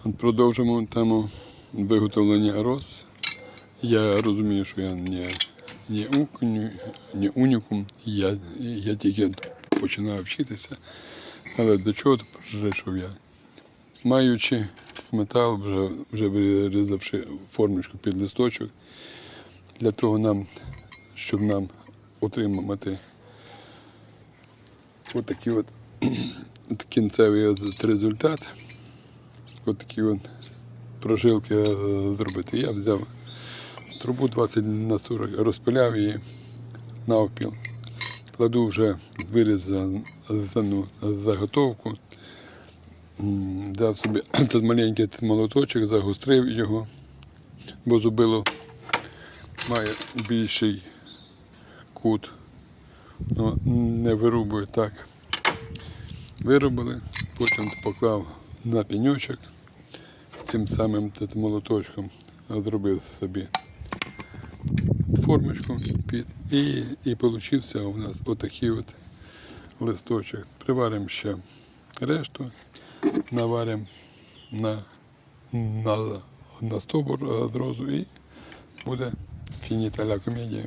Продовжимо тему виготовлення роз. Я розумію, що я не, не, укню, не унікум, я, я тільки починаю вчитися. Але до чого прийшов я? Маючи метал, вже, вже вирізавши формочку під листочок, для того нам, щоб нам отримати отакий от, от кінцевий результат, от такі от прожилки е, зробити. Я взяв трубу 20 на 40, розпиляв її навпіл, кладу вже вирізану заготовку, дав собі цей маленький молоточок, загострив його, бо зубило має більший кут. Ну, не вирубую так. Виробили, потім поклав на пеньочок цим самим молоточком зробив собі формочку під і, і получився у нас отакий от листочок. Приваримо ще решту, наваримо на, на, на стовбур е, зразу і буде фініта ля комедія.